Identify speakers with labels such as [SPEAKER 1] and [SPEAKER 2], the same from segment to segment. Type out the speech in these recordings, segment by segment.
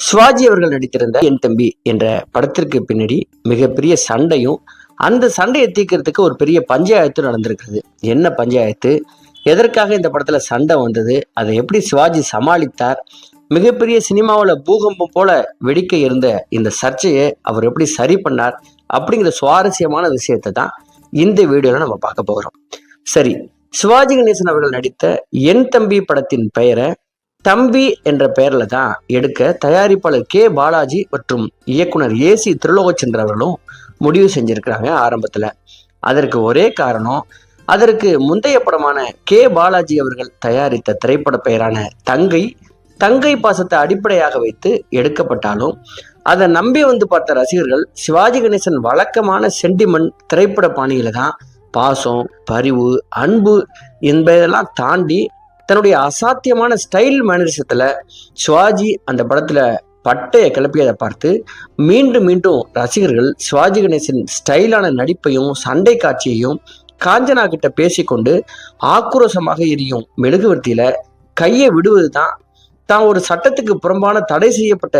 [SPEAKER 1] சிவாஜி அவர்கள் நடித்திருந்த என் தம்பி என்ற படத்திற்கு பின்னாடி மிகப்பெரிய சண்டையும் அந்த சண்டையை தீர்க்கறதுக்கு ஒரு பெரிய பஞ்சாயத்து நடந்திருக்கிறது. என்ன பஞ்சாயத்து? எதற்காக இந்த படத்துல சண்டை வந்தது? அதை எப்படி சிவாஜி சமாளித்தார்? மிகப்பெரிய சினிமாவில் பூகம்பம் போல வெடிக்க இருந்த இந்த சர்ச்சையை அவர் எப்படி சரி பண்ணார்? அப்படிங்கிற சுவாரஸ்யமான விஷயத்தை தான் இந்த வீடியோவில் நம்ம பார்க்க போகிறோம் சரி சிவாஜி கணேசன் அவர்கள் நடித்த என் தம்பி படத்தின் பெயரை தம்பி என்ற பெயர்ல தான் எடுக்க தயாரிப்பாளர் கே. பாலாஜி மற்றும் இயக்குனர் ஏசி திருலோகச்சந்திர அவர்களும் முடிவு செஞ்சிருக்கிறாங்க ஆரம்பத்துல. அதற்கு ஒரே காரணம் அதற்கு முந்தைய படமான கே. பாலாஜி அவர்கள் தயாரித்த திரைப்பட பெயரான தங்கை தங்கை பாசத்தை அடிப்படையாக வைத்து எடுக்கப்பட்டாலும் அதை நம்பி வந்து பார்த்த ரசிகர்கள் சிவாஜி கணேசன் வழக்கமான சென்டிமெண்ட் திரைப்பட பாணியில தான் பாசம் பரிவு அன்பு என்பதெல்லாம் தாண்டி தன்னுடைய அசாத்தியமான ஸ்டைல் மேனரிசத்துல சிவாஜி அந்த படத்துல பட்டையை கிளப்பியதை பார்த்து மீண்டும் மீண்டும் ரசிகர்கள் சிவாஜி கணேசன் ஸ்டைலான நடிப்பையும் சண்டை காட்சியையும் காஞ்சனா கிட்ட பேசிக்கொண்டு ஆக்ரோஷமாக எரியும் மெழுகுவர்த்தியில கையை விடுவது தான் தான் ஒரு சட்டத்துக்கு புறம்பான தடை செய்யப்பட்ட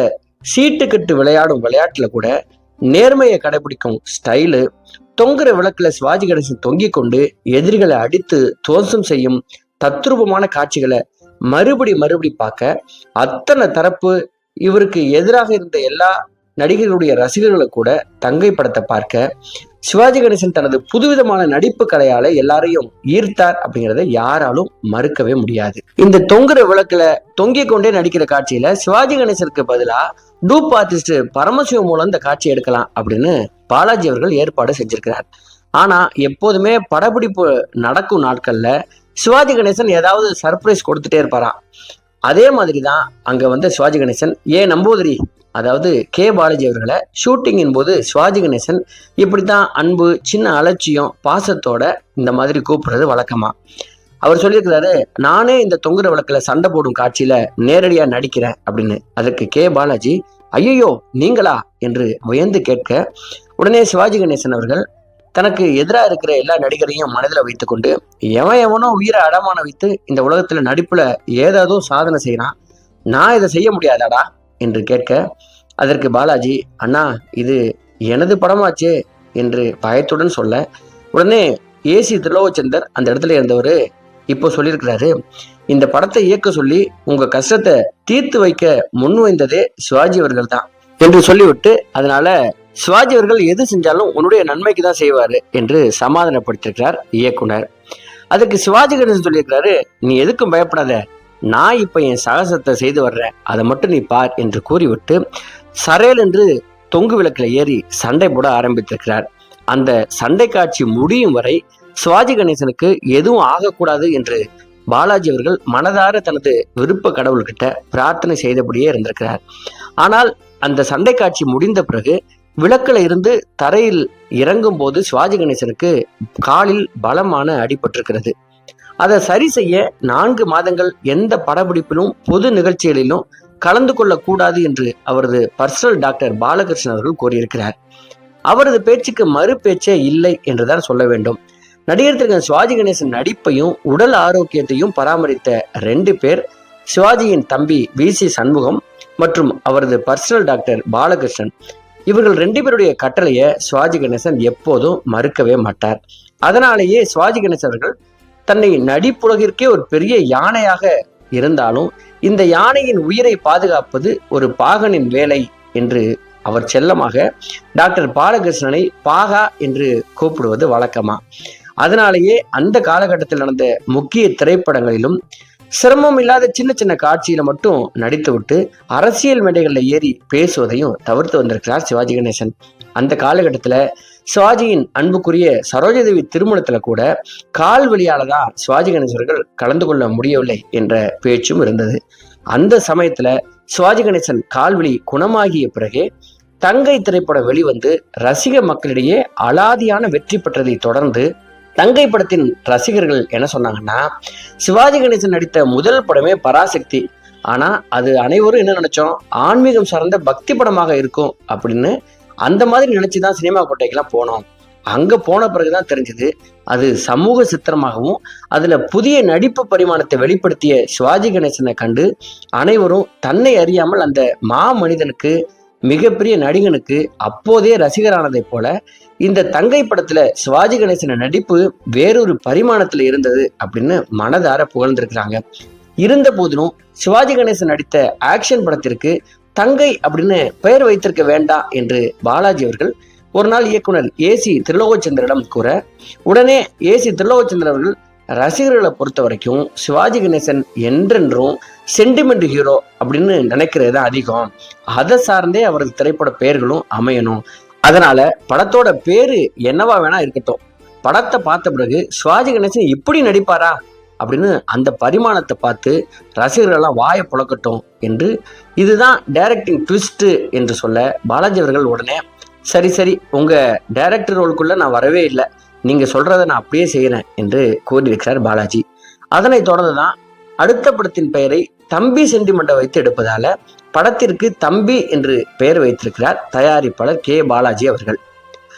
[SPEAKER 1] சீட்டுக்கட்டு விளையாடும் விளையாட்டுல கூட நேர்மையை கடைபிடிக்கும் ஸ்டைலு தொங்குற விளக்குல சிவாஜி கணேசன் தொங்கிக் கொண்டு எதிரிகளை அடித்து தோசம் செய்யும் தத்ரூபமான காட்சிகளை மறுபடி மறுபடி பார்க்க அத்தனை தரப்பு இவருக்கு எதிராக இருந்த எல்லா நடிகர்களுடைய ரசிகர்களை கூட தங்கை படத்தை பார்க்க சிவாஜி கணேசன் தனது புதுவிதமான நடிப்பு கலையால எல்லாரையும் ஈர்த்தார் அப்படிங்கிறத யாராலும் மறுக்கவே முடியாது. இந்த தொங்குற விளக்குல தொங்கிக் கொண்டே நடிக்கிற காட்சியில சிவாஜி கணேசனுக்கு பதிலா டூப் ஆர்டிஸ்ட் பரமசிவம் மூலம் இந்த காட்சி எடுக்கலாம் அப்படின்னு பாலாஜி அவர்கள் ஏற்பாடு செஞ்சிருக்கிறார். ஆனா எப்போதுமே படப்பிடிப்பு நடக்கும் நாட்கள்ல சிவாஜி கணேசன் ஏதாவது சர்ப்ரைஸ் கொடுத்துட்டே இருப்பாராம். அதே மாதிரி தான் அங்கே வந்த சிவாஜி கணேசன். ஏன் நம்பூதிரி? அதாவது கே பாலாஜி அவர்களை ஷூட்டிங்கின் போது சிவாஜி கணேசன் இப்படி தான் அன்பு சின்ன அலட்சியம் பாசத்தோட இந்த மாதிரி கூப்பிடுறது வழக்கமா. அவர் சொல்லியிருக்கிறாரு நானே இந்த தொங்குற விளக்கில் சண்டை போடும் காட்சியில் நேரடியாக நடிக்கிறேன் அப்படின்னு. அதற்கு கே பாலாஜி ஐயோ நீங்களா? என்று உயர்ந்து கேட்க உடனே சிவாஜி கணேசன் அவர்கள் தனக்கு எதிராக இருக்கிற எல்லா நடிகரையும் மனதில் வைத்துக்கொண்டு எவன் எவனோ உயிரை அடமான வைத்து இந்த உலகத்தில் நடிப்பில் ஏதாவது சாதனை செய்யறான் நான் இதை செய்ய முடியாதாடா? என்று கேட்க அதற்கு பாலாஜி அண்ணா இது எனது படமாச்சே என்று பயத்துடன் சொல்ல உடனே ஏசி திருலோகச்சந்தர் அந்த இடத்துல இருந்தவர் இப்போ சொல்லியிருக்கிறாரு இந்த படத்தை இயக்க சொல்லி உங்க கஷ்டத்தை தீர்த்து வைக்க முன் வைந்ததே சிவாஜி அவர்கள் தான் என்று சொல்லிவிட்டு அதனால சிவாஜி அவர்கள் எது செஞ்சாலும் உன்னுடைய நன்மைக்கு தான் செய்வாரு என்று சமாதானப்படுத்திருக்கிறார் இயக்குனர். அதுக்கு சிவாஜி கணேசன் சொல்லியிருக்கிறாரு? நீ எதுக்கும் பயப்படாத. நான் இப்ப என் சாகசத்தை செய்து வர்றேன். அதை மட்டும் நீ பார் என்று கூறிவிட்டு சரேல் என்று தொங்கு விளக்கில் ஏறி சண்டை போட ஆரம்பித்திருக்கிறார். அந்த சண்டை காட்சி முடியும் வரை சிவாஜி கணேசனுக்கு எதுவும் ஆகக்கூடாது என்று பாலாஜி அவர்கள் மனதார தனது விருப்ப கடவுள்கிட்ட பிரார்த்தனை செய்தபடியே இருந்திருக்கிறார். ஆனால் அந்த சண்டை காட்சி முடிந்த பிறகு விளக்கில் இருந்து தரையில் இறங்கும் போது சிவாஜி கணேசனுக்கு காலில் பலமான அடிபட்டிருக்கிறது. அதை சரி செய்ய நான்கு மாதங்கள் எந்த படப்பிடிப்பிலும் பொது நிகழ்ச்சிகளிலும் கலந்து கொள்ளக்கூடாது என்று அவரது பர்சனல் டாக்டர் பாலகிருஷ்ணன் அவர்கள் கூறியிருக்கிறார். அவரது பேச்சுக்கு மறு பேச்சே இல்லை என்றுதான் சொல்ல வேண்டும். நடிகர் திரு சிவாஜி கணேசன் நடிப்பையும் உடல் ஆரோக்கியத்தையும் பராமரித்த ரெண்டு பேர் சிவாஜியின் தம்பி வி சி சண்முகம் மற்றும் அவரது பர்சனல் டாக்டர் பாலகிருஷ்ணன். இவர்கள் ரெண்டு பேருடைய கட்டளையை சுவாஜி கணேசன் எப்போதும் மறுக்கவே மாட்டார். அதனாலேயே சுவாஜி கணேசன் அவர்கள் தன்னை நடிப்புலகிற்கே ஒரு பெரிய யானையாக இருந்தாலும் இந்த யானையின் உயிரை பாதுகாப்பது ஒரு பாகனின் வேலை என்று அவர் செல்லமாக டாக்டர் பாலகிருஷ்ணனை பாகா என்று கூப்பிடுவது வழக்கமா. அதனாலேயே அந்த காலகட்டத்தில் நடந்த முக்கிய திரைப்படங்களிலும் சிரமம் இல்லாத சின்ன சின்ன காட்சியில மட்டும் நடித்துவிட்டு அரசியல் மேடைகளில் ஏறி பேசுவதையும் தவிர்த்து வந்திருக்கிறார் சிவாஜி கணேசன். அந்த காலகட்டத்தில் சிவாஜியின் அன்புக்குரிய சரோஜதேவி திருமணத்தில் கூட கால் வழியால தான் சிவாஜி கணேசர்கள் கலந்து கொள்ள முடியவில்லை என்ற பேச்சும் இருந்தது. அந்த சமயத்தில் சிவாஜி கணேசன் கால்வழி குணமாகிய பிறகே தங்கை திரைப்படம் வெளிவந்து ரசிக மக்களிடையே அலாதியான வெற்றி பெற்றதை தொடர்ந்து தங்கை படத்தின் ரசிகர்கள் என்ன சொன்னாங்கன்னா சிவாஜி கணேசன் நடித்த முதல் படமே பராசக்தி. ஆனால் அது அனைவரும் என்ன நினைச்சோம்? ஆன்மீகம் சார்ந்த பக்தி படமாக இருக்கும் அப்படின்னு அந்த மாதிரி நினச்சி தான் சினிமா கோட்டைக்கெல்லாம் போனோம். அங்கே போன பிறகுதான் தெரிஞ்சது அது சமூக சித்திரமாகவும் அதில் புதிய நடிப்பு பரிமாணத்தை வெளிப்படுத்திய சிவாஜி கணேசனை கண்டு அனைவரும் தன்னை அறியாமல் அந்த மா மனிதனுக்கு மிகப்பெரிய நடிகனுக்கு அப்போதே ரசிகரானதை போல இந்த தங்கை படத்துல சிவாஜி கணேசன் நடிப்பு வேறொரு பரிமாணத்துல இருந்தது அப்படின்னு மனதார புகழ்ந்திருக்கிறாங்க. இருந்த போதிலும் சிவாஜி கணேசன் நடித்த ஆக்ஷன் படத்திற்கு தங்கை அப்படின்னு பெயர் வைத்திருக்க வேண்டாம் என்று பாலாஜி அவர்கள் ஒரு நாள் இயக்குனர் ஏசி திருலோகச்சந்திரிடம் கூற உடனே ஏசி திருலோகச்சந்திரன் அவர்கள் ரசிகர்களை பொறுத்த வரைக்கும் சிவாஜி கணேசன் என்றென்றும் சென்டிமெண்ட் ஹீரோ அப்படின்னு நினைக்கிறது தான் அதிகம். அதை சார்ந்தே அவரது திரைப்பட பெயர்களும் அமையணும். அதனால படத்தோட பேரு என்னவா வேணா இருக்கட்டும். படத்தை பார்த்த பிறகு சிவாஜி கணேசன் இப்படி நடிப்பாரா? அப்படின்னு அந்த பரிமாணத்தை பார்த்து ரசிகர்கள்லாம் வாயை புழக்கட்டும் என்று இதுதான் டைரக்டிங் ட்விஸ்ட்டு என்று சொல்ல பாலாஜி அவர்கள் உடனே சரி சரி உங்கள் டைரக்டர் ரோலுக்குள்ளே நான் வரவே இல்லை. நீங்கள் சொல்கிறத நான் அப்படியே செய்கிறேன் என்று கூறியிருக்கிறார் பாலாஜி. அதனைத் தொடர்ந்து தான் அடுத்த படத்தின் பெயரை தம்பி சென்டிமெண்ட்டை வைத்து எடுப்பதால் படத்திற்கு தம்பி என்று பெயர் வைத்திருக்கிறார் தயாரிப்பாளர் கே. பாலாஜி அவர்கள்.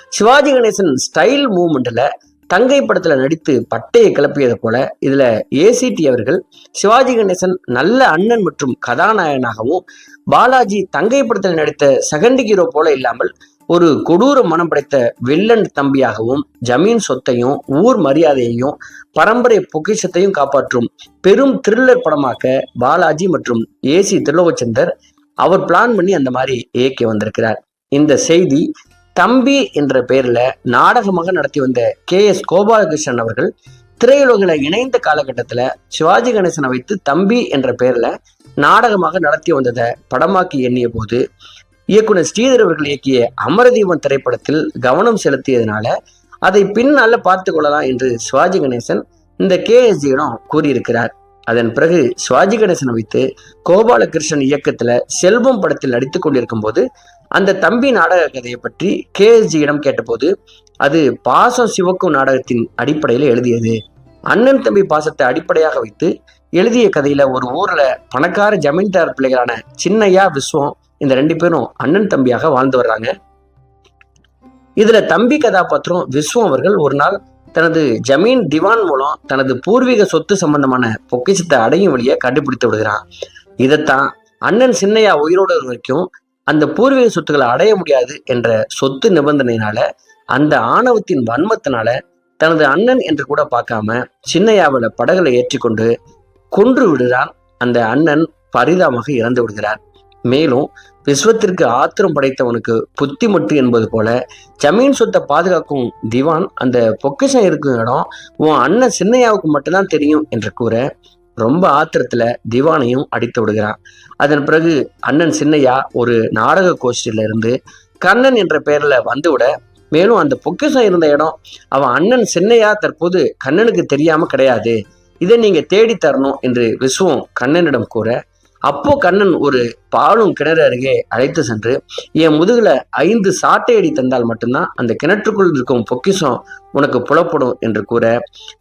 [SPEAKER 1] சிவாஜி கணேசன் ஸ்டைல் மூமெண்ட்ல தங்கை படத்துல நடித்து பட்டையை கிளப்பியது போல இதுல ஏசிடி அவர்கள் சிவாஜி கணேசன் நல்ல அண்ணன் மற்றும் கதாநாயகனாகவும் பாலாஜி தங்கை படத்தில் நடித்த செகண்ட் ஹீரோ போல இல்லாமல் ஒரு கொடூர மனம் படைத்த வில்லன் தம்பியாகவும் ஜமீன் சொத்தையும் ஊர் மரியாதையையும் பரம்பரை பொக்கிஷத்தையும் காப்பாற்றும் பெரும் த்ரில்லர் படமாக்க பாலாஜி மற்றும் ஏசி திருலோகச்சந்தர் அவர் பிளான் பண்ணி அந்த மாதிரி இயக்கி வந்திருக்கிறார். இந்த செய்தி தம்பி என்ற பெயர்ல நாடகமாக நடத்தி வந்த கே எஸ் கோபாலகிருஷ்ணன் அவர்கள் திரையுலகில இணைந்த காலகட்டத்துல சிவாஜி கணேசனை வைத்து தம்பி என்ற பெயர்ல நாடகமாக நடத்தி வந்ததை படமாக்கி எண்ணிய போது இயக்குனர் ஸ்ரீதர் அவர்கள் இயக்கிய அமரதீபம் திரைப்படத்தில் கவனம் செலுத்தியதனால அதை பின்னால பார்த்து கொள்ளலாம் என்று சிவாஜி கணேசன் இந்த கேஎஸ்ஜியிடம் கூறியிருக்கிறார். அதன் பிறகு சிவாஜி கணேசனை வைத்து கோபாலகிருஷ்ணன் இயக்கத்துல செல்வம் படத்தில் நடித்துக் கொண்டிருக்கும் போது அந்த தம்பி நாடக கதையை பற்றி கேஎஸ்ஜியிடம் கேட்டபோது அது பாசம் சிவக்கும் நாடகத்தின் அடிப்படையில் எழுதியது. அண்ணன் தம்பி பாசத்தை அடிப்படையாக வைத்து எழுதிய கதையில ஒரு ஊர்ல பணக்கார ஜமீன்தார் பிள்ளைகளான சின்னையா விஸ்வம் இந்த ரெண்டு பேரும் அண்ணன் தம்பியாக வாழ்ந்து வர்றாங்க. இதுல தம்பி கதாபாத்திரம் விஸ்வம் அவர்கள் ஒரு நாள் தனது ஜமீன் திவான் மூலம் தனது பூர்வீக சொத்து சம்பந்தமான பொக்கிச்சத்தை அடையும் வழியை கண்டுபிடித்து விடுகிறான். இதைத்தான் அண்ணன் சின்னையா உயிரோடு வரைக்கும் அந்த பூர்வீக சொத்துக்களை அடைய முடியாது என்ற சொத்து நிபந்தனையினால அந்த ஆணவத்தின் வன்மத்தினால தனது அண்ணன் என்று கூட பார்க்காம சின்னையாவில படகுல ஏற்றிக்கொண்டு கொன்று விடுகிறான் அந்த அண்ணன் பரிதாமாக இறந்து விடுகிறார். மேலும் விஸ்வத்திற்கு ஆத்திரம் படைத்தவனுக்கு புத்தி மட்டு என்பது போல ஜமீன் சொத்தை பாதுகாக்கும் திவான் அந்த பொக்கிஷம் இருக்கும் இடம் உன் அண்ணன் சின்னையாவுக்கு மட்டும்தான் தெரியும் என்று கூற ரொம்ப ஆத்திரத்துல திவானையும் அடித்து விடுகிறான். அதன் பிறகு அண்ணன் சின்னையா ஒரு நாடக கோஷ்டியில இருந்து கண்ணன் என்ற பெயர்ல வந்துவிட மேலும் அந்த பொக்கிஷம் இருந்த இடம் அவன் அண்ணன் சின்னையா தற்போது கண்ணனுக்கு தெரியாம கிடையாது. இதை நீங்க தேடி தரணும் என்று விஸ்வம் கண்ணனிடம் கூற அப்போ கண்ணன் ஒரு பாலும் கிணறு அருகே அழைத்து சென்று என் முதுகுல ஐந்து சாட்டையடி தந்தால் மட்டும்தான் அந்த கிணற்றுக்குள் இருக்கும் பொக்கிஷம் உனக்கு புலப்படும் என்று கூற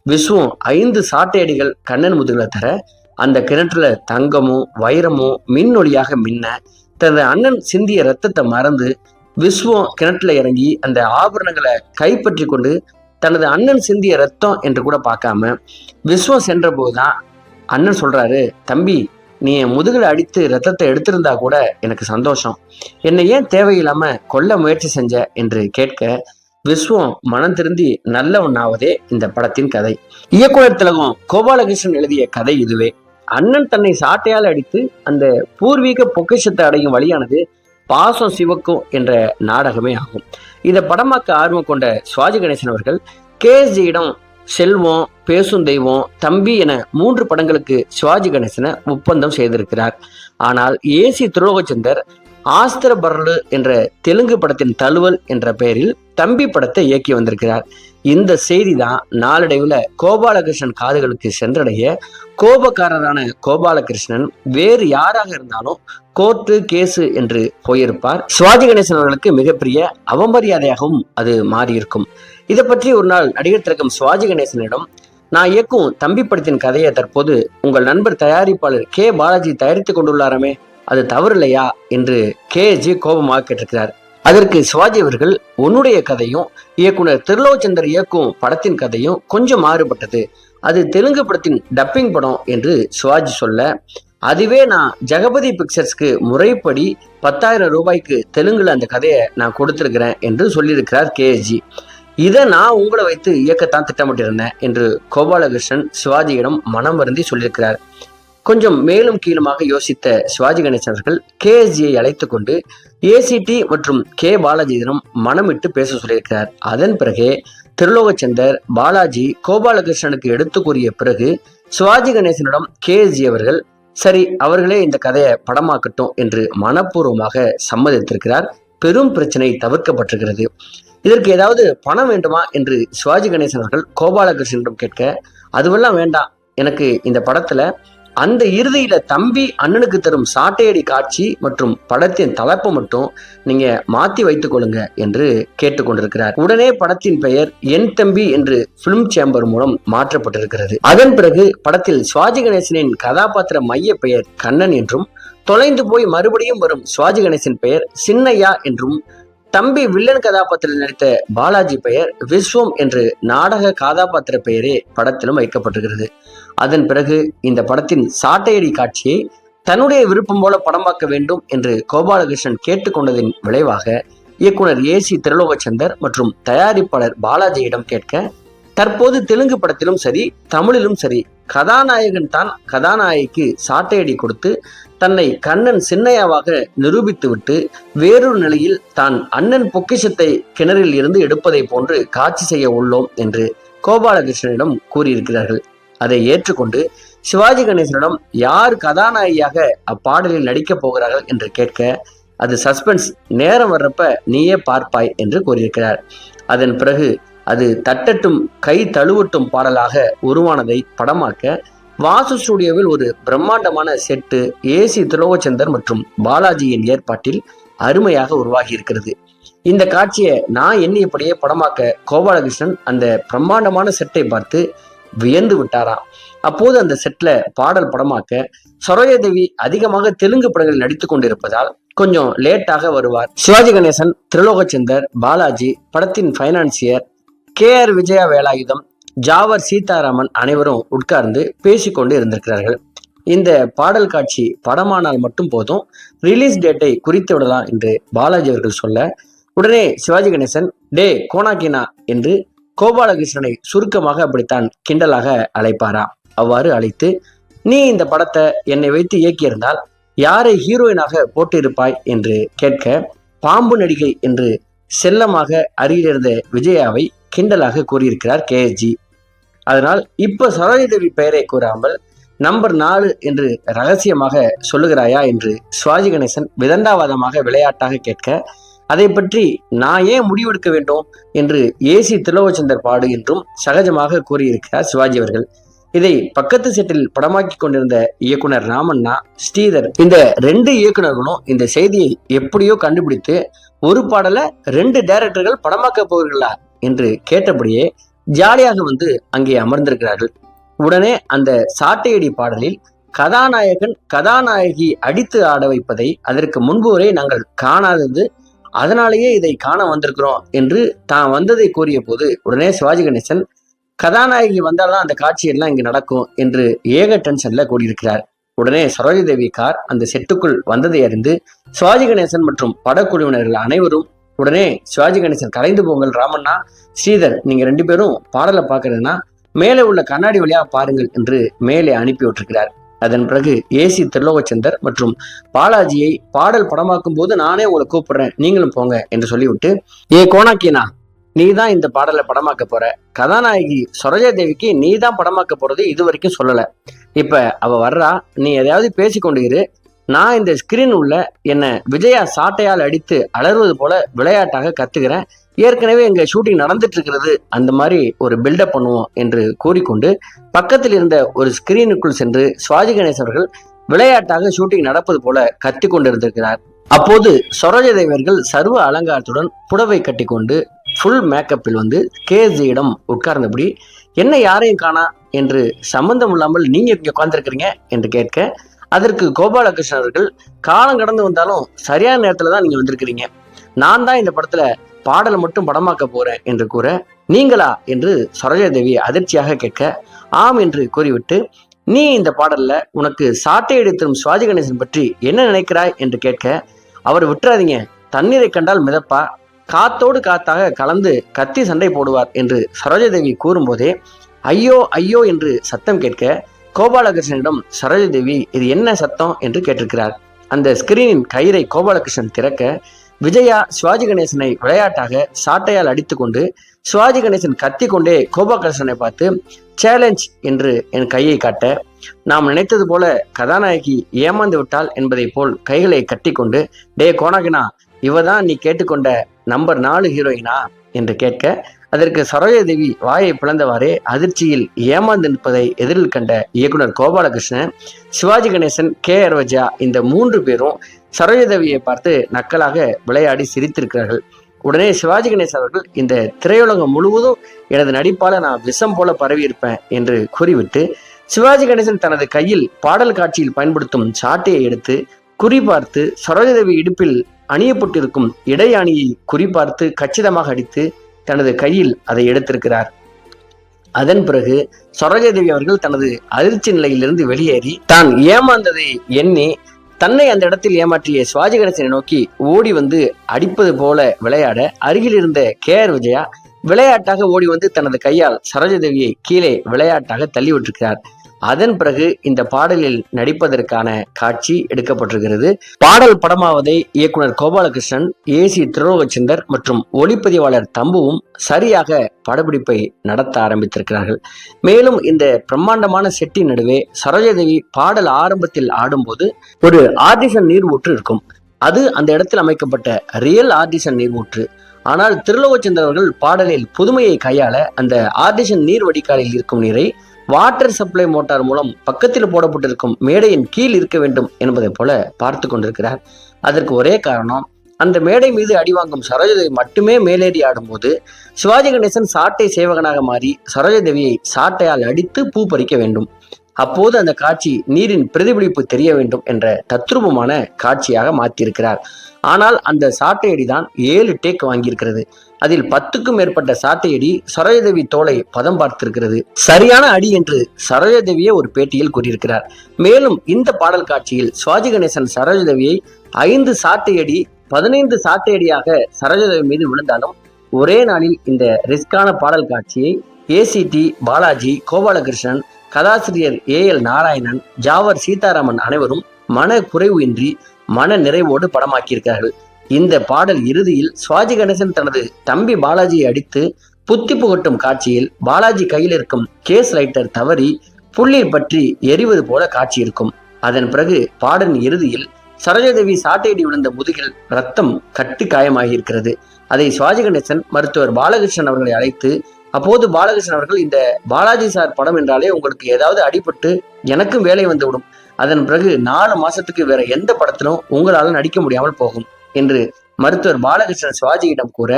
[SPEAKER 1] விஸ்வம் ஐந்து சாட்டையடிகள் கண்ணன் முதுகுல தர அந்த கிணற்றுல தங்கமும் வைரமும் மின் மின்ன தனது அண்ணன் சிந்திய ரத்தத்தை மறந்து விஸ்வம் கிணற்றுல இறங்கி அந்த ஆபரணங்களை கைப்பற்றி கொண்டு தனது அண்ணன் சிந்திய ரத்தம் என்று கூட பார்க்காம விஸ்வம் சென்ற போதுதான் அண்ணன் சொல்றாரு தம்பி நீ என் முதுகில் அடித்து ரத்தத்தை எடுத்திருந்தா கூட எனக்கு சந்தோஷம். என்னை ஏன் தேவையில்லாமல் கொல்ல முயற்சி செஞ்ச என்று கேட்க விஸ்வம் மனம் திருந்தி நல்லவனாவதே இந்த படத்தின் கதை. இயக்குனர் திலகம் கோபாலகிருஷ்ணன் எழுதிய கதை இதுவே. அண்ணன் தன்னை சாட்டையால் அடித்து அந்த பூர்வீக பொக்கிஷத்தை அடையும் வழியானது பாசம் சிவக்கும் என்ற நாடகமே ஆகும். இதை படமாக்க ஆர்வம் கொண்ட சுவாஜி கணேசன் அவர்கள் கேஎஸ்ஜியிடம் செல்வம் பேசும் தெய்வம் தம்பி என மூன்று படங்களுக்கு சிவாஜி கணேசனை ஒப்பந்தம் செய்திருக்கிறார். ஆனால் ஏசி துரோகச்சந்தர் ஆஸ்திர பரலு என்ற தெலுங்கு படத்தின் தழுவல் என்ற பெயரில் தம்பி படத்தை இயக்கி வந்திருக்கிறார். இந்த செய்தி தான் நாளடைவில் கோபாலகிருஷ்ணன் காதுகளுக்கு சென்றடைய கோபக்காரரான கோபாலகிருஷ்ணன் வேறு யாராக இருந்தாலும் கோர்ட்டு கேஸு என்று போயிருப்பார். சுவாதி கணேசன் அவர்களுக்கு மிகப்பெரிய அவமரியாதையாகவும் அது மாறியிருக்கும். இதை பற்றி ஒரு நாள் நடிகர் திலகம் சுவாஜி கணேசனிடம் நான் இயக்கும் தம்பி படத்தின் கதையை தற்போது உங்கள் நண்பர் தயாரிப்பாளர் கே. பாலாஜி தயாரித்துக் கொண்டுள்ளாரமே அது தவறு இல்லையா என்று கே. ஜி கோபமாக கேட்டிருக்கிறார். அதற்கு சிவாஜி அவர்கள் உன்னுடைய கதையும் இயக்குனர் திருலோச்சந்தர் இயக்கும் படத்தின் கதையும் கொஞ்சம் மாறுபட்டது. அது தெலுங்கு படத்தின் டப்பிங் படம் என்று சிவாஜி சொல்ல அதுவே நான் ஜெகபதி பிக்சர்ஸ்க்கு முறைப்படி பத்தாயிரம் ரூபாய்க்கு தெலுங்குல அந்த கதையை நான் கொடுத்துருக்கிறேன் என்று சொல்லியிருக்கிறார் கேஎஸ்ஜி இதை நான் உங்களை வைத்து இயக்கத்தான் திட்டமிட்டிருந்தேன் என்று கோபாலகிருஷ்ணன் சிவாஜியிடம் மனம் வருந்தி சொல்லியிருக்கிறார். கொஞ்சம் மேலும் கீழுமாக யோசித்த சிவாஜி கணேசன் அவர்கள் கேஎஸ்ஜியை அழைத்து கொண்டு ஏசிடி மற்றும் கே பாலாஜியிடம் மனமிட்டு பேச சொல்லியிருக்கிறார். அதன் பிறகே திருலோகச்சந்தர் பாலாஜி கோபாலகிருஷ்ணனுக்கு எடுத்து கூறிய பிறகு சிவாஜி கணேசனிடம் கேஎஸ்ஜி அவர்கள் சரி அவர்களே இந்த கதையை படமாக்கட்டும் என்று மனப்பூர்வமாக சம்மதித்திருக்கிறார். பெரும் பிரச்சனை தவிர்க்கப்பட்டிருக்கிறது. இதற்கு ஏதாவது பணம் வேண்டுமா என்று சிவாஜி கணேசன் அவர்கள் கோபாலகிருஷ்ணனிடம் கேட்க அதுவெல்லாம் வேண்டாம். எனக்கு இந்த படத்துல அந்த இறுதியில தம்பி அண்ணனுக்கு தரும் சாட்டையடி காட்சி மற்றும் படத்தின் தலைப்பு மட்டும் நீங்க மாத்தி வைத்துக் கொள்ளுங்க என்று கேட்டுக்கொண்டிருக்கிறார். உடனே படத்தின் பெயர் என் தம்பி என்று பிலிம் சேம்பர் மூலம் மாற்றப்பட்டிருக்கிறது. அதன் பிறகு படத்தில் சுவாஜி கணேசனின் கதாபாத்திர மைய பெயர் கண்ணன் என்றும் தொலைந்து போய் மறுபடியும் வரும் சுவாஜி கணேசன் பெயர் சின்னையா என்றும் தம்பி வில்லன் கதாபாத்திரத்தில் நடித்த பாலாஜி பெயர் விஸ்வம் என்று நாடக கதாபாத்திர பெயரே படத்திலும் வைக்கப்பட்டிருக்கிறது. அதன் பிறகு இந்த படத்தின் சாட்டையடி காட்சியை தன்னுடைய விருப்பம் போல படமாக்க வேண்டும் என்று கோபாலகிருஷ்ணன் கேட்டுக்கொண்டதின் விளைவாக இயக்குனர் ஏ சி திருலோகச்சந்தர் மற்றும் தயாரிப்பாளர் பாலாஜியிடம் கேட்க தற்போது தெலுங்கு படத்திலும் சரி தமிழிலும் சரி கதாநாயகன் தான் கதாநாயகிக்கு சாட்டையடி கொடுத்து தன்னை கண்ணன் சின்னையாவாக நிரூபித்துவிட்டு வேறொரு நிலையில் தான் அண்ணன் பொக்கிஷத்தை கிணறில் இருந்து எடுப்பதை போன்று காட்சி செய்ய உள்ளோம் என்று கோபாலகிருஷ்ணனிடம் கூறியிருக்கிறார்கள். அதை ஏற்றுக்கொண்டு சிவாஜி கணேசனிடம் யார் கதாநாயகியாக அப்பாடலில் நடிக்கப் போகிறார்கள் என்று கேட்க அது சஸ்பென்ஸ் நேரம் வர்றப்ப நீயே பார்ப்பாய் என்று கூறியிருக்கிறார். அதன் பிறகு அது தட்டட்டும் கை தழுவட்டும் பாடலாக உருவானதை படமாக்க வாசு ஸ்டுடியோவில் ஒரு பிரம்மாண்டமான செட்டு ஏசி துலோகச்சந்தர் மற்றும் பாலாஜியின் ஏற்பாட்டில் அருமையாக உருவாகி இருக்கிறது இந்த காட்சியை நான் எண்ணியபடியே படமாக்க கோபாலகிருஷ்ணன் அந்த பிரம்மாண்டமான செட்டை பார்த்து வியந்து விட்டாராம். அப்போது அந்த செட்ல பாடல் படமாக்க சரோஜாதேவி அதிகமாக தெலுங்கு படங்களில் நடித்து கொண்டிருப்பதால் கொஞ்சம் லேட்டாக வருவார். சிவாஜி கணேசன் திருலோகச்சந்தர் பாலாஜி படத்தின் financier K R Vijaya Velayudham Javar Seetharaman அனைவரும் உட்கார்ந்து பேசிக்கொண்டு இருந்திருக்கிறார்கள். இந்த பாடல் காட்சி படமானால் மட்டும் போதும் ரிலீஸ் டேட்டை குறித்து விடலாம் என்று பாலாஜி அவர்கள் சொல்ல உடனே சிவாஜி கணேசன் டே கோனாக்கினா என்று கோபாலகிருஷ்ணனை சுருக்கமாக அப்படித்தான் கிண்டலாக அழைப்பாரா? அவ்வாறு அழைத்து நீ இந்த படத்தை என்னை வைத்து இயக்கியிருந்தால் யாரை ஹீரோயினாக போட்டிருப்பாய்? என்று கேட்க பாம்பு நடிகை என்று செல்லமாக அருகிலிருந்த விஜயாவை கிண்டலாக கூறியிருக்கிறார் கேஎஸ்ஜி அதனால் இப்ப சரோஜதேவி பெயரை கூறாமல் நம்பர் நாலு என்று ரகசியமாக சொல்லுகிறாயா? என்று சிவாஜி கணேசன் விதண்டாவாதமாக விளையாட்டாக கேட்க அதை பற்றி நான் ஏன் முடிவெடுக்க வேண்டும் என்று ஏசி திலோகச்சந்தர் பாடு என்றும் சகஜமாக கூறியிருக்கிறார் சிவாஜி அவர்கள். இதை பக்கத்து செட்டில் படமாக்கி கொண்டிருந்த இயக்குனர் ராமண்ணா ஸ்ரீதர் இந்த ரெண்டு இயக்குனர்களும் இந்த செய்தியை எப்படியோ கண்டுபிடித்து ஒரு பாடலை ரெண்டு டைரக்டர்கள் படமாக்க போகிறீர்களா என்று கேட்டபடியே ஜாலியாக வந்து அங்கே அமர்ந்திருக்கிறார்கள். உடனே அந்த சாட்டையடி பாடலில் கதாநாயகன் கதாநாயகி அடித்து ஆட வைப்பதை அதற்கு முன்பு வரை நாங்கள் காணாதது அதனாலேயே இதை காண வந்திருக்கிறோம் என்று தான் வந்ததை கூறிய போது உடனே சிவாஜி கணேசன் கதாநாயகி வந்தால்தான் அந்த காட்சி எல்லாம் இங்கு நடக்கும் என்று ஏக டென்ஷன்ல கூடியிருக்கிறார் உடனே சரோஜதேவி கார் அந்த செட்டுக்குள் வந்ததை அறிந்து சிவாஜி கணேசன் மற்றும் படக்குழுவினர்கள் அனைவரும் உடனே சிவாஜி கணேசன் கலைந்து போங்கள் ராமண்ணா ஸ்ரீதர் நீங்க ரெண்டு பேரும் பாடலை பார்க்கறதுன்னா மேலே உள்ள கண்ணாடி வழியா பாருங்கள் என்று மேலே அனுப்பி விட்டிருக்கிறார். அதன் பிறகு ஏசி திருலோகச்சந்தர் மற்றும் பாலாஜியை பாடல் படமாக்கும் போது நானே உங்களை கூப்பிடுறேன். நீங்களும் போங்க என்று சொல்லிவிட்டு ஏ கோணாக்கினா நீ தான் இந்த பாடலை படமாக்க போற. கதாநாயகி சரோஜா தேவிக்கு நீ தான் படமாக்க போறது இது வரைக்கும் சொல்லல. இப்ப அவ வர்றா நீ எதையாவது பேசி கொண்டு நான் இந்த ஸ்கிரீன் உள்ள என்னை விஜயா சாட்டையால் அடித்து அலறுவது போல விளையாட்டாக கத்துக்கிறேன். ஏற்கனவே எங்க ஷூட்டிங் நடந்துட்டு இருக்கிறது அந்த மாதிரி ஒரு பில்டப் பண்ணுவோம் என்று கூறிக்கொண்டு பக்கத்தில் இருந்த ஒரு ஸ்கிரீனுக்குள் சென்று சுவாஜி கணேசன் அவர்கள் விளையாட்டாக ஷூட்டிங் நடப்பது போல கத்தி கொண்டிருந்திருக்கிறார். அப்போது சரோஜதேவர்கள் சர்வ அலங்காரத்துடன் புடவை கட்டிக்கொண்டு ஃபுல் மேக்கப்பில் வந்து கேஜியிடம் உட்கார்ந்தபடி என்ன யாரையும் காணா? என்று சம்பந்தம் இல்லாமல் நீங்க இங்க உட்கார்ந்துருக்கிறீங்க? என்று கேட்க அதற்கு கோபாலகிருஷ்ணன் அவர்கள் காலம் கடந்து வந்தாலும் சரியான நேரத்துல தான் நீங்க வந்திருக்கிறீங்க. நான் தான் இந்த படத்துல பாடலை மட்டும் படமாக்க போறேன் என்று கூற நீங்களா? என்று சரோஜாதேவி அதிர்ச்சியாக கேட்க ஆம் என்று கூறிவிட்டு நீ இந்த பாடல்ல உனக்கு சாட்டை எடுத்தும் சுவாஜி கணேசன் பற்றி என்ன நினைக்கிறாய்? என்று கேட்க அவர் விட்டுறாதீங்க. தண்ணீரை கண்டால் மிதப்பா. காத்தோடு காத்தாக கலந்து கத்தி சண்டை போடுவார் என்று சரோஜாதேவி கூறும்போதே ஐயோ ஐயோ என்று சத்தம் கேட்க கோபாலகிருஷ்ணனிடம் சரோஜாதேவி இது என்ன சத்தம்? என்று கேட்டிருக்கிறார். அந்த ஸ்கிரீனின் கயிறை கோபாலகிருஷ்ணன் திறக்க விஜயா சிவாஜி கணேசனை விளையாட்டாக சாட்டையால் அடித்துக்கொண்டு சிவாஜி கணேசன் கத்தி கொண்டே கோபாலகிருஷ்ணனை பார்த்து சேலஞ்ச் என்று என் கையை காட்ட நாம் நினைத்தது போல கதாநாயகி ஏமாந்து விட்டாள் என்பதை போல் கைகளை கட்டிக்கொண்டு டே கோணாகினா இவதான் நீ கேட்டுக்கொண்ட நம்பர் நாலு ஹீரோயினா என்று கேட்க அதற்கு சரோஜாதேவி வாயை பிளந்தவாறே அதிர்ச்சியில் ஏமாந்து நிற்பதை எதிரில் கண்ட இயக்குனர் கோபாலகிருஷ்ணன் சிவாஜி கணேசன் கே ஆர் இந்த மூன்று பேரும் சரோஜாதேவியை பார்த்து நக்கலாக விளையாடி சிரித்திருக்கிறார்கள். உடனே சிவாஜி கணேசன் அவர்கள் இந்த திரையுலகம் முழுவதும் எனது நடிப்பால நான் விஷம் போல பரவி இருப்பேன் என்று கூறிவிட்டு சிவாஜி கணேசன் தனது கையில் பாடல் காட்சியில் பயன்படுத்தும் சாட்டையை எடுத்து குறிபார்த்து சரோஜதேவி இடுப்பில் அணியப்பட்டிருக்கும் இடையாணியை குறிபார்த்து கச்சிதமாக அடித்து தனது கையில் அதை எடுத்திருக்கிறார். அதன் பிறகு சரோஜாதேவி அவர்கள் தனது அதிர்ச்சி நிலையிலிருந்து வெளியேறி தான் ஏமாந்ததை எண்ணி தன்னை அந்த இடத்தில் ஏமாற்றிய சிவாஜி கணேசனை நோக்கி ஓடி வந்து அடிப்பது போல விளையாட அருகில் இருந்த கே ஆர் விஜயா விளையாட்டாக ஓடி வந்து தனது கையால் சரோஜதேவியை கீழே விளையாட்டாக தள்ளி விட்டிருக்கிறார் அதன் பிறகு இந்த பாடலில் நடிப்பதற்கான காட்சி எடுக்கப்பட்டிருக்கிறது. பாடல் படமாவதை இயக்குனர் கோபாலகிருஷ்ணன் ஏசி திருலோகச்சந்தர் மற்றும் ஒளிப்பதிவாளர் தம்புவும் சரியாக படப்பிடிப்பை நடத்த ஆரம்பித்திருக்கிறார்கள். மேலும் இந்த பிரம்மாண்டமான செட்டின் நடுவே சரோஜாதேவி பாடல் ஆரம்பத்தில் ஆடும்போது ஒரு ஆர்டிசன் நீர்வூற்று இருக்கும். அது அந்த இடத்தில் அமைக்கப்பட்ட ரியல் ஆர்டிசன் நீர்வூற்று. ஆனால் திருலோகச்சந்தர் அவர்கள் பாடலில் புதுமையை கையாள அந்த ஆர்டிசன் நீர் வடிகாலில் இருக்கும் நீரை வாட்டர் சப்ளை மோட்டார் மூலம் பக்கத்தில் போடப்பட்டிருக்கும் மேடையின் கீழ் இருக்க வேண்டும் என்பதை போல பார்த்து கொண்டிருக்கிறார். அதற்கு ஒரே காரணம் அந்த மேடை மீது அடிவாங்கும் சரோஜதேவி மட்டுமே மேலேறி ஆடும்போது சிவாஜி கணேசன் சாட்டை சேவகனாக மாறி சரோஜதேவியை சாட்டையால் அடித்து பூ பறிக்க வேண்டும். அப்போது அந்த காட்சி நீரின் பிரதிபலிப்பு தெரிய வேண்டும் என்ற தத்ரூபமான காட்சியாக மாற்றியிருக்கிறார் ஆனால் அந்த சாட்டையடி தான் ஏழு டேக் வாங்கியிருக்கிறது. அதில் பத்துக்கும் மேற்பட்ட சாட்டையடி சரோஜதேவி தோலை பதம் பார்த்திருக்கிறது. சரியான அடி என்று சரோஜதேவியே ஒரு பேட்டியில் கூறியிருக்கிறார். மேலும் இந்த பாடல் காட்சியில் சுவாஜி கணேசன் சரோஜதேவியை ஐந்து சாட்டையடி பதினைந்து சாட்டையடியாக சரோஜதேவி மீது விழுந்தாலும் ஒரே நாளில் இந்த ரிஸ்கான பாடல் காட்சியை ஏசிடி பாலாஜி கோபாலகிருஷ்ணன் கதாசிரியர் ஏ எல் நாராயணன் ஜாவர் சீதாராமன் அனைவரும் மன குறைவு இன்றி மன நிறைவோடு படமாக்கியிருக்கிறார்கள். இந்த பாடல் இறுதியில் சுவாஜி கணேசன் தனது தம்பி பாலாஜியை அடித்து புத்தி புகட்டும் காட்சியில் பாலாஜி கையில் இருக்கும் கேஸ் லைட்டர் தவறி புள்ளி பற்றி எரிவது போல காட்சி இருக்கும் அதன் பிறகு பாடலின் இறுதியில் சரோஜாதேவி சாட்டையடி விழுந்த முதுகில் ரத்தம் கட்டு காயமாகியிருக்கிறது. அதை சுவாஜி கணேசன் மருத்துவர் பாலகிருஷ்ணன் அவர்களை அழைத்து அப்போது பாலகிருஷ்ணன் அவர்கள் இந்த பாலாஜி சார் படம் என்றாலே உங்களுக்கு ஏதாவது அடிபட்டு எனக்கும் வேலை வந்துவிடும். அதன் பிறகு நாலு மாசத்துக்கு வேற எந்த படத்திலும் உங்களால நடிக்க முடியாமல் போகும் என்று மருத்துவர் பாலகிருஷ்ணன் சிவாஜியிடம் கூற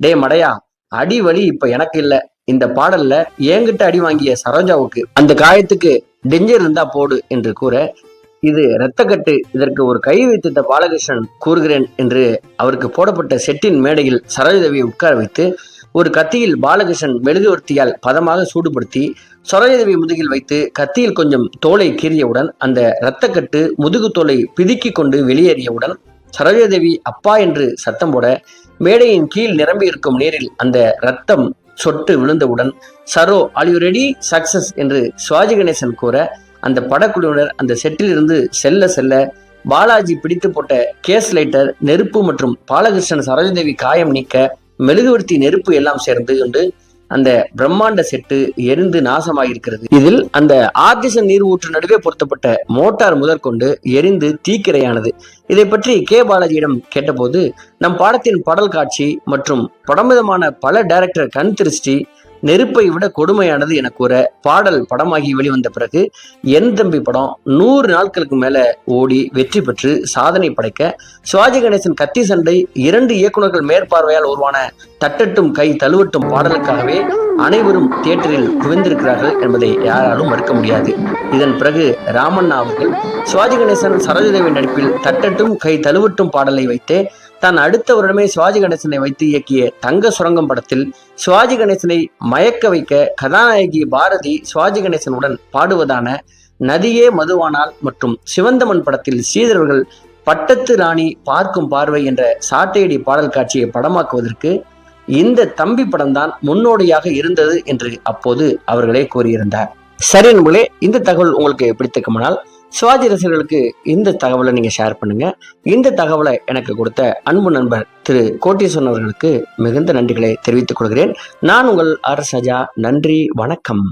[SPEAKER 1] டே மடையா அடி வலி இப்ப எனக்கு இல்ல. இந்த பாடல்ல ஏங்கிட்ட அடி வாங்கிய சரோஜாவுக்கு அந்த காயத்துக்கு டெஞ்சர் இருந்தா போடு என்று கூற இது இரத்தக்கட்டு. இதற்கு ஒரு கை வைத்திருந்த பாலகிருஷ்ணன் கூறுகிறேன் என்று அவருக்கு போடப்பட்ட செட்டின் மேடையில் சரோஜதேவியை உட்கார வைத்து ஒரு கத்தியில் பாலகிருஷ்ணன் மெழுகுவர்த்தியால் பதமாக சூடுபடுத்தி சரோஜதேவி முதுகில் வைத்து கத்தியில் கொஞ்சம் தோலை கீறியவுடன் அந்த இரத்தக்கட்டு முதுகு தோலை பிதுக்கி கொண்டு வெளியேறியவுடன் சரோஜதேவி அப்பா என்று சத்தம் போட மேடையின் கீழ் நிரம்பி இருக்கும் நீரில் அந்த ரத்தம் சொட்டு விழுந்தவுடன் சரோ ஆல் யூ ரெடி சக்சஸ் என்று சிவாஜி கணேசன் கூற அந்த படக்குழுவினர் அந்த செட்டிலிருந்து செல்ல செல்ல பாலாஜி பிடித்து போட்ட கேஸ் லைட்டர் நெருப்பு மற்றும் பாலகிருஷ்ணன் சரோஜதேவி காயம் நீக்க மெழுகுவர்த்தி நெருப்பு எல்லாம் சேர்ந்து கொண்டு அந்த பிரம்மாண்ட செட்டு எரிந்து நாசமாயிருக்கிறது. இதில் அந்த ஆர்டிசன் ஊற்று நடுவே பொருத்தப்பட்ட மோட்டார் முதற்கொண்டு எரிந்து தீக்கிரையானது. இதை பற்றி கே. பாலாஜியிடம் கேட்டபோது நம் பாடத்தின் படல் காட்சி மற்றும் படமிதமான பல டைரக்டர் கண் திருஷ்டி நெருப்பை விட கொடுமையானது என கூற பாடல் படமாகி வெளிவந்த பிறகு என் தம்பி படம் நூறு நாட்களுக்கு மேல ஓடி வெற்றி பெற்று சாதனை படைக்க சிவாஜி கணேசன் கத்தி சண்டை இரண்டு இயக்குநர்கள் மேற்பார்வையால் உருவான தட்டட்டும் கை தழுவட்டும் பாடலுக்காகவே அனைவரும் தியேட்டரில் குவிந்திருக்கிறார்கள் என்பதை யாராலும் மறுக்க முடியாது. இதன் பிறகு ராமண்ணா அவர்கள் சிவாஜி கணேசன் சரோஜதேவி நடிப்பில் தட்டட்டும் கை தழுவட்டும் பாடலை வைத்து தான் அடுத்த வருடமே சிவாஜி கணேசனை வைத்து இயக்கிய தங்க சுரங்கம் படத்தில் சிவாஜி கணேசனை மயக்க வைக்க கதாநாயகி பாரதி சுவாஜி கணேசனுடன் பாடுவதான நதியே மதுவானால் மற்றும் சிவந்தமன் படத்தில் ஸ்ரீதரர்கள் பட்டத்து ராணி பார்க்கும் பார்வை என்ற சாட்டையடி பாடல் காட்சியை படமாக்குவதற்கு இந்த தம்பி படம்தான் முன்னோடியாக இருந்தது என்று அப்போது அவர்களே கூறியிருந்தார். சரி நண்பர்களே இந்த தகவல் உங்களுக்கு பிடித்திருக்குமானால் சிவாஜி ரசிகர்களுக்கு இந்த தகவலை நீங்க ஷேர் பண்ணுங்க. இந்த தகவலை எனக்கு கொடுத்த அன்பு நண்பர் திரு கோட்டீஸ்வரன் அவர்களுக்கு மிகுந்த நன்றிகளை தெரிவித்துக் கொள்கிறேன். நான் உங்கள் ஆர் சஜா நன்றி வணக்கம்.